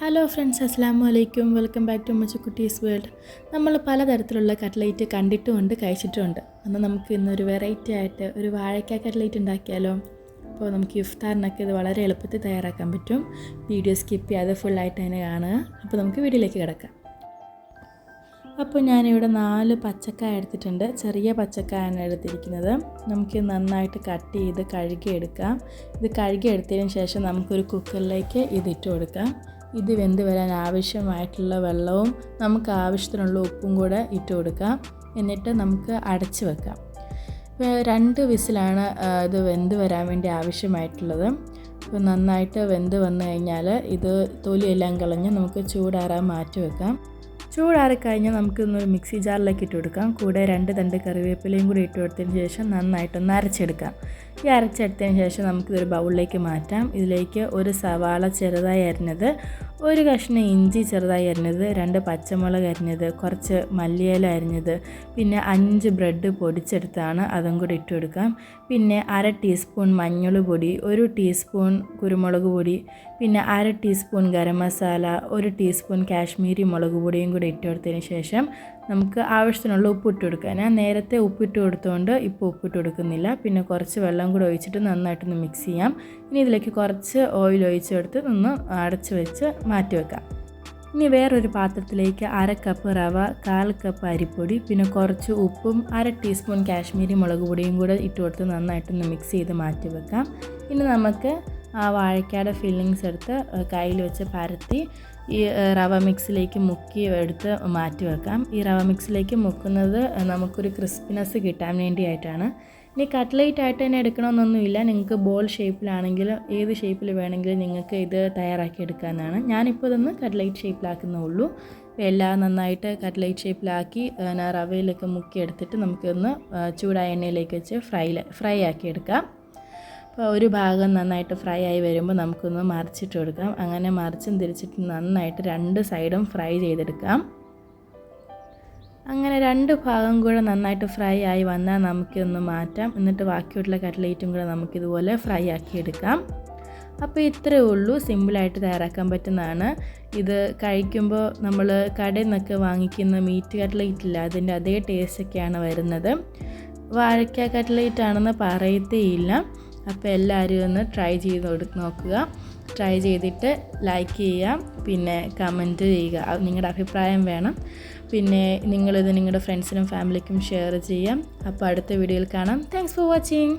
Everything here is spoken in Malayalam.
ഹലോ ഫ്രണ്ട്സ് അസ്സാമു അലൈക്കും welcome back to Machukuttis world നമ്മൾ പലതരത്തിലുള്ള കട്ട്ലേറ്റ് കണ്ടിട്ടുമുണ്ട് കഴിച്ചിട്ടുമുണ്ട്. അന്ന് നമുക്ക് ഇന്നൊരു വെറൈറ്റി ആയിട്ട് ഒരു വാഴയ്ക്ക കട്ട്ലേറ്റ് ഉണ്ടാക്കിയാലോ? അപ്പോൾ നമുക്ക് ഇഫ്താറിനൊക്കെ ഇത് വളരെ എളുപ്പത്തിൽ തയ്യാറാക്കാൻ പറ്റും. വീഡിയോ സ്കിപ്പ് ചെയ്യാതെ ഫുള്ളായിട്ട് തന്നെ കാണുക. അപ്പോൾ നമുക്ക് വീഡിയോയിലേക്ക് കിടക്കാം. അപ്പോൾ ഞാനിവിടെ നാല് പച്ചക്കായ എടുത്തിട്ടുണ്ട്. ചെറിയ പച്ചക്കായാണ് എടുത്തിരിക്കുന്നത്. നമുക്ക് നന്നായിട്ട് കട്ട് ചെയ്ത് കഴുകിയെടുക്കാം. ഇത് കഴുകിയെടുത്തതിന് ശേഷം നമുക്കൊരു കുക്കറിലേക്ക് ഇതിട്ട് കൊടുക്കാം. ഇത് വെന്ത് വരാൻ ആവശ്യമായിട്ടുള്ള വെള്ളവും നമുക്ക് ആവശ്യത്തിനുള്ള ഉപ്പും കൂടെ ഇട്ട് കൊടുക്കാം. എന്നിട്ട് നമുക്ക് അടച്ച് വെക്കാം. രണ്ട് വിസിലാണ് ഇത് വെന്ത് വരാൻ വേണ്ടി ആവശ്യമായിട്ടുള്ളത്. അപ്പോൾ നന്നായിട്ട് വെന്ത് വന്നു കഴിഞ്ഞാൽ ഇത് തൊലിയെല്ലാം കളഞ്ഞ് നമുക്ക് ചൂടാറാൻ മാറ്റി വെക്കാം. ചൂടാറിക്കഴിഞ്ഞാൽ നമുക്കൊന്ന് മിക്സി ജാറിലേക്ക് ഇട്ട് കൊടുക്കാം. കൂടെ രണ്ട് തണ്ട് കറിവേപ്പിലയും കൂടി ഇട്ട് കൊടുത്തതിന് ശേഷം നന്നായിട്ടൊന്ന് അരച്ചെടുക്കാം. ഈ അരച്ചെടുത്തതിന് ശേഷം നമുക്കിതൊരു ബൗളിലേക്ക് മാറ്റാം. ഇതിലേക്ക് ഒരു സവാള ചെറുതായി അരിഞ്ഞത് ഒരു കഷ്ണം ഇഞ്ചി ചെറുതായി അരിഞ്ഞത് രണ്ട് പച്ചമുളക് അരിഞ്ഞത് കുറച്ച് മല്ലിയില അരിഞ്ഞത് പിന്നെ അഞ്ച് ബ്രെഡ് പൊടിച്ചെടുത്താണ് അതും കൂടി ഇട്ട് കൊടുക്കാം. പിന്നെ അര ടീസ്പൂൺ മഞ്ഞൾ പൊടി ഒരു ടീസ്പൂൺ കുരുമുളക് പൊടി പിന്നെ അര ടീസ്പൂൺ ഗരം മസാല ഒരു ടീസ്പൂൺ കാശ്മീരി മുളക് പൊടിയും കൂടി ഇട്ട് കൊടുത്തതിന് ശേഷം നമുക്ക് ആവശ്യത്തിനുള്ള ഉപ്പിട്ട് കൊടുക്കുക ഞാൻ നേരത്തെ ഉപ്പിട്ട് കൊടുത്തുകൊണ്ട് ഇപ്പോൾ ഉപ്പിട്ട് കൊടുക്കുന്നില്ല. പിന്നെ കുറച്ച് വെള്ളം കൂടി ഒഴിച്ചിട്ട് നന്നായിട്ടൊന്ന് മിക്സ് ചെയ്യാം. ഇനി ഇതിലേക്ക് കുറച്ച് ഓയിൽ ഒഴിച്ചെടുത്ത് ഒന്ന് അടച്ച് വെച്ച് മാറ്റി വെക്കാം. ഇനി വേറൊരു പാത്രത്തിലേക്ക് അര കപ്പ് റവ കാൽ കപ്പ് അരിപ്പൊടി പിന്നെ കുറച്ച് ഉപ്പും അര ടീസ്പൂൺ കാശ്മീരി മുളക് പൊടിയും കൂടെ ഇട്ട് കൊടുത്ത് നന്നായിട്ടൊന്ന് മിക്സ് ചെയ്ത് മാറ്റി വെക്കാം. ഇനി നമുക്ക് ആ വാഴയ്ക്കയുടെ ഫില്ലിങ്സ് എടുത്ത് കയ്യിൽ വെച്ച് പരത്തി ഈ റവ മിക്സിലേക്ക് മുക്കി എടുത്ത് മാറ്റി വെക്കാം. ഈ റവ മിക്സിലേക്ക് മുക്കുന്നത് നമുക്കൊരു ക്രിസ്പിനെസ് കിട്ടാൻ വേണ്ടിയായിട്ടാണ്. ഇനി കട്ട്ലേറ്റ് ആയിട്ട് തന്നെ എടുക്കണമെന്നൊന്നുമില്ല നിങ്ങൾക്ക് ബോൾ ഷേപ്പിലാണെങ്കിലും ഏത് ഷേപ്പിൽ വേണമെങ്കിലും നിങ്ങൾക്ക് ഇത് തയ്യാറാക്കി എടുക്കാമെന്നാണ് ഞാനിപ്പോൾ ഇതൊന്ന് കട്ട്ലേറ്റ് ഷേപ്പിലാക്കുന്നേ ഉള്ളൂ എല്ലാം നന്നായിട്ട് കട്ട്ലേറ്റ് ഷേപ്പിലാക്കി റവയിലൊക്കെ മുക്കി എടുത്തിട്ട് നമുക്കൊന്ന് ചൂടായ എണ്ണയിലേക്ക് വെച്ച് ഫ്രൈ ഫ്രൈ ആക്കി എടുക്കാം. അപ്പോൾ ഒരു ഭാഗം നന്നായിട്ട് ഫ്രൈ ആയി വരുമ്പോൾ നമുക്കൊന്ന് മറിച്ചിട്ട് കൊടുക്കാം. അങ്ങനെ മറിച്ചും തിരിച്ചിട്ട് നന്നായിട്ട് രണ്ട് സൈഡും ഫ്രൈ ചെയ്തെടുക്കാം. അങ്ങനെ രണ്ട് ഭാഗം കൂടെ നന്നായിട്ട് ഫ്രൈ ആയി വന്നാൽ നമുക്കൊന്ന് മാറ്റാം. എന്നിട്ട് ബാക്കിയുള്ള കട്ട്ലേറ്റും കൂടെ നമുക്കിതുപോലെ ഫ്രൈ ആക്കി എടുക്കാം. അപ്പോൾ ഇത്രയേ ഉള്ളൂ. സിമ്പിളായിട്ട് തയ്യാറാക്കാൻ പറ്റുന്നതാണ്. ഇത് കഴിക്കുമ്പോൾ നമ്മൾ കടയിൽ നിന്നൊക്കെ വാങ്ങിക്കുന്ന മീറ്റ് കട്ട്ലേറ്റ് ഇല്ല അതിന്റെ അതേ ടേസ്റ്റൊക്കെയാണ് വരുന്നത്. വാഴയ്ക്ക കട്ട്ലേറ്റ് ആണെന്ന് പറയത്തേയില്ല അപ്പോൾ എല്ലാവരും ഒന്ന് ട്രൈ ചെയ്ത് നോക്കുക. ട്രൈ ചെയ്തിട്ട് ലൈക്ക് ചെയ്യാം പിന്നെ കമന്റ് ചെയ്യുക. നിങ്ങളുടെ അഭിപ്രായം വേണം. പിന്നെ നിങ്ങളിത് നിങ്ങളുടെ ഫ്രണ്ട്സിനും ഫാമിലിക്കും ഷെയർ ചെയ്യാം. അപ്പോൾ അടുത്ത വീഡിയോയിൽ കാണാം. Thanks for watching